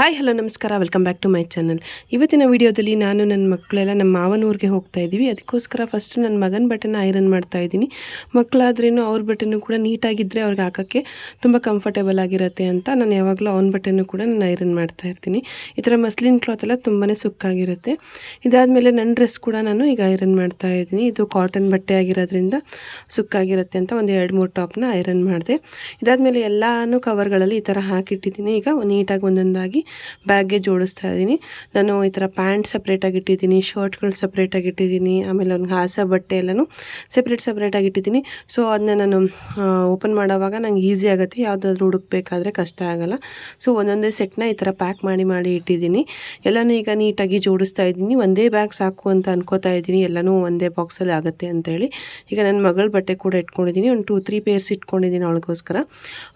Hi hello ನಮಸ್ಕಾರ. Welcome back to my channel ಇವತ್ತಿನ ವಿಡಿಯೋದಲ್ಲಿ ನಾನು ನನ್ನ ಮಕ್ಕಳೆಲ್ಲ ನಮ್ಮ ಮಾವನ ಊರಿಗೆ ಹೋಗ್ತಾ ಇದ್ದೀವಿ. ಅದಕ್ಕೋಸ್ಕರ ಫಸ್ಟ್ ನನ್ನ ಮಗನ ಬಟ್ಟೆನ ಐರನ್ ಮಾಡ್ತಾ ಇದ್ದೀನಿ. ಮಕ್ಕಳಾದ್ರೇನು ಅವ್ರ ಬಟನ್ನು ಕೂಡ ನೀಟಾಗಿದ್ದರೆ ಅವ್ರಿಗೆ ಹಾಕೋಕ್ಕೆ ತುಂಬ ಕಂಫರ್ಟೇಬಲ್ ಆಗಿರುತ್ತೆ ಅಂತ ನಾನು ಯಾವಾಗಲೂ ಅವ್ನ ಬಟನ್ನು ಕೂಡ ನಾನು ಐರನ್ ಮಾಡ್ತಾ ಇರ್ತೀನಿ. ಈ ಥರ ಮಸ್ಲಿನ್ ಕ್ಲಾತ್ ಎಲ್ಲ ತುಂಬಾ ಸುಕ್ಕಾಗಿರುತ್ತೆ. ಇದಾದಮೇಲೆ ನನ್ನ ಡ್ರೆಸ್ ಕೂಡ ನಾನು ಈಗ ಐರನ್ ಮಾಡ್ತಾ ಇದ್ದೀನಿ. ಇದು ಕಾಟನ್ ಬಟ್ಟೆ ಆಗಿರೋದ್ರಿಂದ ಸುಕ್ಕಾಗಿರುತ್ತೆ ಅಂತ ಒಂದು ಎರಡು ಮೂರು ಟಾಪ್ನ ಐರನ್ ಮಾಡಿದೆ. ಇದಾದಮೇಲೆ ಎಲ್ಲನೂ ಕವರ್ಗಳಲ್ಲಿ ಈ ಥರ ಹಾಕಿಟ್ಟಿದ್ದೀನಿ. ಈಗ ನೀಟಾಗಿ ಒಂದೊಂದಾಗಿ ಬ್ಯಾಗ್ಗೆ ಜೋಡಿಸ್ತಾ ಇದ್ದೀನಿ. ನಾನು ಈ ಥರ ಪ್ಯಾಂಟ್ ಸಪ್ರೇಟಾಗಿ ಇಟ್ಟಿದ್ದೀನಿ ಶರ್ಟ್ಗಳು ಸಪ್ರೇಟಾಗಿ ಇಟ್ಟಿದ್ದೀನಿ, ಆಮೇಲೆ ಅವ್ನಿಗೆ ಹಾಸ, ಬಟ್ಟೆ ಎಲ್ಲನೂ ಸಪ್ರೇಟ್ ಸಪ್ರೇಟಾಗಿ ಇಟ್ಟಿದ್ದೀನಿ. ಸೊ ಅದನ್ನ ನಾನು ಓಪನ್ ಮಾಡೋವಾಗ ನಂಗೆ ಈಸಿ ಆಗುತ್ತೆ, ಯಾವುದಾದ್ರೂ ಹುಡುಕ್ಬೇಕಾದ್ರೆ ಕಷ್ಟ ಆಗೋಲ್ಲ. ಸೊ ಒಂದೊಂದೇ ಸೆಟ್ನ ಈ ಥರ ಪ್ಯಾಕ್ ಮಾಡಿ ಮಾಡಿ ಇಟ್ಟಿದ್ದೀನಿ. ಎಲ್ಲನೂ ಈಗ ನೀಟಾಗಿ ಜೋಡಿಸ್ತಾ ಇದ್ದೀನಿ. ಒಂದೇ ಬ್ಯಾಗ್ ಸಾಕು ಅಂತ ಅನ್ಕೋತಾ ಇದ್ದೀನಿ. ಎಲ್ಲನೂ ಒಂದೇ ಬಾಕ್ಸಲ್ಲಿ ಆಗುತ್ತೆ ಅಂತೇಳಿ. ಈಗ ನನ್ನ ಮಗಳ ಬಟ್ಟೆ ಕೂಡ ಇಟ್ಕೊಂಡಿದ್ದೀನಿ. ಒಂದು ಟೂ ತ್ರೀ ಪೇರ್ಸ್ ಇಟ್ಕೊಂಡಿದ್ದೀನಿ ಅವಳಿಗೋಸ್ಕರ.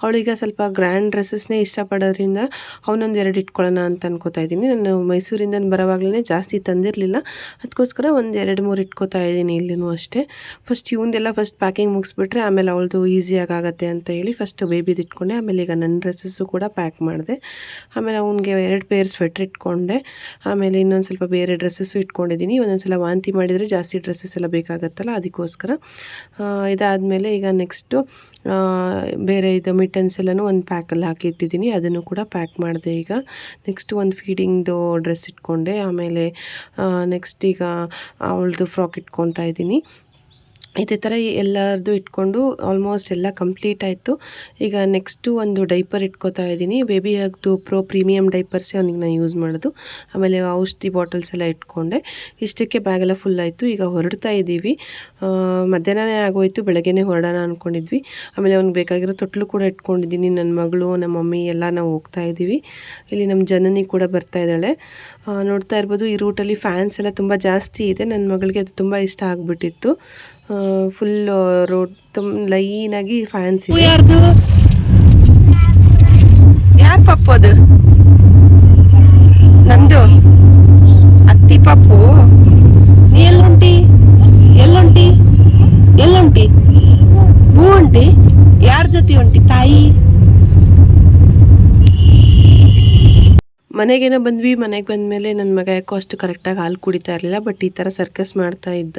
ಅವಳೀಗ ಸ್ವಲ್ಪ ಗ್ರ್ಯಾಂಡ್ ಡ್ರೆಸ್ಸಸ್ನೇ ಇಷ್ಟಪಡೋದ್ರಿಂದ ಅವನೊಂದು ಎರಡು ಇಟ್ಕೊಳ್ಳೋಣ ಅಂತ ಅನ್ಕೋತಾ ಇದ್ದೀನಿ. ನಾನು ಮೈಸೂರಿಂದ ಬರೋವಾಗಲೇ ಜಾಸ್ತಿ ತಂದಿರಲಿಲ್ಲ. ಅದಕ್ಕೋಸ್ಕರ ಒಂದು ಎರಡು ಮೂರು ಇಟ್ಕೋತಾ ಇದ್ದೀನಿ ಇಲ್ಲಿನೂ ಅಷ್ಟೇ. ಫಸ್ಟ್ ಇವಂದೆಲ್ಲ ಫಸ್ಟ್ ಪ್ಯಾಕಿಂಗ್ ಮುಗಿಸ್ಬಿಟ್ರೆ ಆಮೇಲೆ ಅವಳದು ಈಸಿಯಾಗಿ ಆಗುತ್ತೆ ಅಂತ ಹೇಳಿ ಫಸ್ಟ್ ಬೇಬಿದು ಇಟ್ಕೊಂಡೆ ಆಮೇಲೆ ಈಗ ನನ್ನ ಡ್ರೆಸ್ಸಸ್ಸು ಕೂಡ ಪ್ಯಾಕ್ ಮಾಡಿದೆ. ಆಮೇಲೆ ಅವ್ನಿಗೆ ಎರಡು ಪೇರ್ ಸ್ವೆಟ್ರ್ ಇಟ್ಕೊಂಡೆ. ಆಮೇಲೆ ಇನ್ನೊಂದು ಸ್ವಲ್ಪ ಬೇರೆ ಡ್ರೆಸ್ಸಸ್ಸು ಇಟ್ಕೊಂಡಿದ್ದೀನಿ. ಒಂದೊಂದು ಸಲ ವಾಂತಿ ಮಾಡಿದರೆ ಜಾಸ್ತಿ ಡ್ರೆಸ್ಸಸ್ ಎಲ್ಲ ಬೇಕಾಗತ್ತಲ್ಲ, ಅದಕ್ಕೋಸ್ಕರ. ಇದಾದಮೇಲೆ ಈಗ ನೆಕ್ಸ್ಟು ಬೇರೆ ಇದು ಮಿಟನ್ಸ್ ಎಲ್ಲನೂ ಒಂದು ಪ್ಯಾಕಲ್ಲಿ ಹಾಕಿ ಇಟ್ಟಿದ್ದೀನಿ. ಅದನ್ನು ಕೂಡ ಪ್ಯಾಕ್ ಮಾಡಿದೆ ಈಗ. ನೆಕ್ಸ್ಟ್ ಒಂದು ಫೀಡಿಂಗ್ದು ಡ್ರೆಸ್ ಇಟ್ಕೊಂಡೆ. ಆಮೇಲೆ ನೆಕ್ಸ್ಟ್ ಈಗ ಅವಳದು ಫ್ರಾಕ್ ಇಟ್ಕೊತಾ ಇದ್ದೀನಿ. ಇದೇ ಥರ ಎಲ್ಲರದು ಇಟ್ಕೊಂಡು ಆಲ್ಮೋಸ್ಟ್ ಎಲ್ಲ ಕಂಪ್ಲೀಟ್ ಆಯಿತು. ಈಗ ನೆಕ್ಸ್ಟು ಒಂದು ಡೈಪರ್ ಇಟ್ಕೋತಾ ಇದ್ದೀನಿ. ಬೇಬಿ ಆಗ್ದು ಪ್ರೋ ಪ್ರೀಮಿಯಮ್ ಡೈಪರ್ಸೇ ಅವ್ನಿಗೆ ನಾನು ಯೂಸ್ ಮಾಡೋದು. ಆಮೇಲೆ ಔಷಧಿ ಬಾಟಲ್ಸ್ ಎಲ್ಲ ಇಟ್ಕೊಂಡೆ. ಇಷ್ಟಕ್ಕೆ ಬ್ಯಾಗೆಲ್ಲ ಫುಲ್ ಆಯಿತು. ಈಗ ಹೊರಡ್ತಾ ಇದ್ದೀವಿ. ಮಧ್ಯಾಹ್ನನೇ ಆಗೋಯ್ತು. ಬೆಳಗ್ಗೆನೇ ಹೊರಡೋಣ ಅಂದ್ಕೊಂಡಿದ್ವಿ ಆಮೇಲೆ ಅವ್ನಿಗೆ ಬೇಕಾಗಿರೋ ತೊಟ್ಲು ಕೂಡ ಇಟ್ಕೊಂಡಿದ್ದೀನಿ. ನನ್ನ ಮಗಳು, ನಮ್ಮ ಮಮ್ಮಿ ಎಲ್ಲ ನಾವು ಹೋಗ್ತಾ ಇದ್ದೀವಿ. ಇಲ್ಲಿ ನಮ್ಮ ಜನನಿ ಕೂಡ ಬರ್ತಾ ಇದ್ದಾಳೆ. ನೋಡ್ತಾ ಇರ್ಬೋದು ಈ ರೂಟಲ್ಲಿ ಫ್ಯಾನ್ಸ್ ಎಲ್ಲ ತುಂಬ ಜಾಸ್ತಿ ಇದೆ. ನನ್ನ ಮಗಳಿಗೆ ಅದು ತುಂಬ ಇಷ್ಟ ಆಗಿಬಿಟ್ಟಿತ್ತು. ಫುಲ್ ರೋಡ್ ತುಂಬ ಲೈನಾಗಿ ಫ್ಯಾನ್ಸ್ ಇದೆ ಯಾರ್ದು? ಯಾರು ಪಪ್ಪು ಅದು? ನಂದು? ಮನೆಗೇನೋ ಬಂದ್ವಿ, ಮನೆಗೆ ಬಂದಮೇಲೆ ನನ್ನ ಮಗ ಯಾಕೋ ಅಷ್ಟು ಕರೆಕ್ಟಾಗಿ ಹಾಲು ಕುಡಿತಾ ಇರಲಿಲ್ಲ ಬಟ್ ಈ ಥರ ಸರ್ಕಸ್ ಮಾಡ್ತಾ ಇದ್ದ.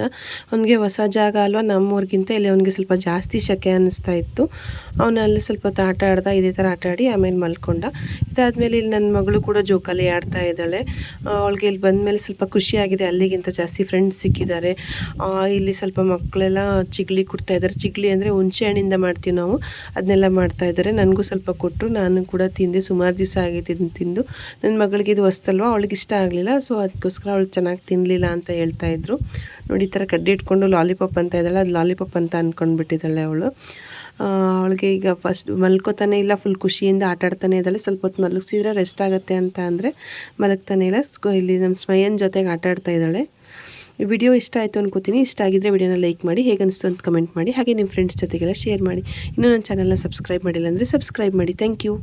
ಅವನಿಗೆ ಹೊಸ ಜಾಗ ಅಲ್ವಾ, ನಮ್ಮೂರಿಗಿಂತ ಇಲ್ಲಿ ಅವನಿಗೆ ಸ್ವಲ್ಪ ಜಾಸ್ತಿ ಶಕೆ ಅನ್ನಿಸ್ತಾ ಇತ್ತು. ಅವನಲ್ಲಿ ಸ್ವಲ್ಪ ಹೊತ್ತು ಆಟ ಆಡ್ದ, ಇದೇ ಥರ ಆಟ ಆಡಿ ಆಮೇಲೆ ಮಲ್ಕೊಂಡ. ಇದಾದಮೇಲೆ ಇಲ್ಲಿ ನನ್ನ ಮಗಳು ಕೂಡ ಜೋಕಾಲಿ ಆಡ್ತಾ ಇದ್ದಾಳೆ. ಅವಳಿಗೆ ಇಲ್ಲಿ ಬಂದ ಮೇಲೆ ಸ್ವಲ್ಪ ಖುಷಿಯಾಗಿದೆ. ಅಲ್ಲಿಗಿಂತ ಜಾಸ್ತಿ ಫ್ರೆಂಡ್ಸ್ ಸಿಕ್ಕಿದ್ದಾರೆ. ಇಲ್ಲಿ ಸ್ವಲ್ಪ ಮಕ್ಕಳೆಲ್ಲ ಚಿಗ್ಲಿ ಕೊಡ್ತಾ ಇದ್ದಾರೆ. ಚಿಗ್ಲಿ ಅಂದರೆ ಹುಣಸೆ ಹಣ್ಣಿಂದ ಮಾಡ್ತೀವಿ ನಾವು. ಅದನ್ನೆಲ್ಲ ಮಾಡ್ತಾ ಇದ್ದಾರೆ. ನನಗೂ ಸ್ವಲ್ಪ ಕೊಟ್ಟರು ನಾನು ಕೂಡ ತಿಂದೆ. ಸುಮಾರು ದಿವಸ ಆಗಿದೆ ತಿಂದು ನನ್ನ ಮಗಳಿಗೆ ಇದು ಹೊಸ್ತಲ್ವ? ಅವಳಿಗೆ ಇಷ್ಟ ಆಗಲಿಲ್ಲ. ಸೊ ಅದಕ್ಕೋಸ್ಕರ ಅವಳು ಚೆನ್ನಾಗಿ ತಿನ್ನಲಿಲ್ಲ ಅಂತ ಹೇಳ್ತಾ ಇದ್ರು. ನೋಡಿ, ಈ ಥರ ಕಡ್ಡಿ ಇಟ್ಕೊಂಡು ಲಾಲಿಪಾಪ್ ಅಂತ ಇದ್ದಾಳೆ. ಅದು ಲಾಲಿಪಾಪ್ ಅಂತ ಅಂದ್ಕೊಂಡ್ಬಿಟ್ಟಿದ್ದಾಳೆ ಅವಳು. ಅವಳಿಗೆ ಈಗ ಫಸ್ಟ್ ಮಲ್ಕೋತಾನೆ ಇಲ್ಲ ಫುಲ್ ಖುಷಿಯಿಂದ ಆಟಾಡ್ತಾನೆ ಇದ್ದಾಳೆ. ಸ್ವಲ್ಪ ಹೊತ್ತು ಮಲಗಿಸಿದ್ರೆ ರೆಸ್ಟ್ ಆಗುತ್ತೆ ಅಂತ ಅಂದರೆ ಮಲಗ್ತಾನೆ ಇಲ್ಲ. ಇಲ್ಲಿ ನಮ್ಮ ಸ್ಮಯನ್ ಜೊತೆಗೆ ಆಟಾಡ್ತಾ ಇದ್ದಾಳೆ. ವಿಡಿಯೋ ಇಷ್ಟ ಆಯಿತು ಅನ್ಕೋತೀನಿ. ಇಷ್ಟ ಆಗಿದ್ದರೆ ವಿಡಿಯೋನ ಲೈಕ್ ಮಾಡಿ, ಹೇಗೆ ಅಂತ ಕಮೆಂಟ್ ಮಾಡಿ, ಹಾಗೆ ನಿಮ್ಮ ಫ್ರೆಂಡ್ಸ್ ಜೊತೆಗೆಲ್ಲ ಶೇರ್ ಮಾಡಿ. ಇನ್ನೂ ನನ್ನ ಚಾನಲ್ನ ಸಬ್ಸ್ಕ್ರೈಬ್ ಮಾಡಿಲ್ಲ ಅಂದರೆ ಸಬ್ಸ್ಕ್ರೈಬ್ ಮಾಡಿ. Thank you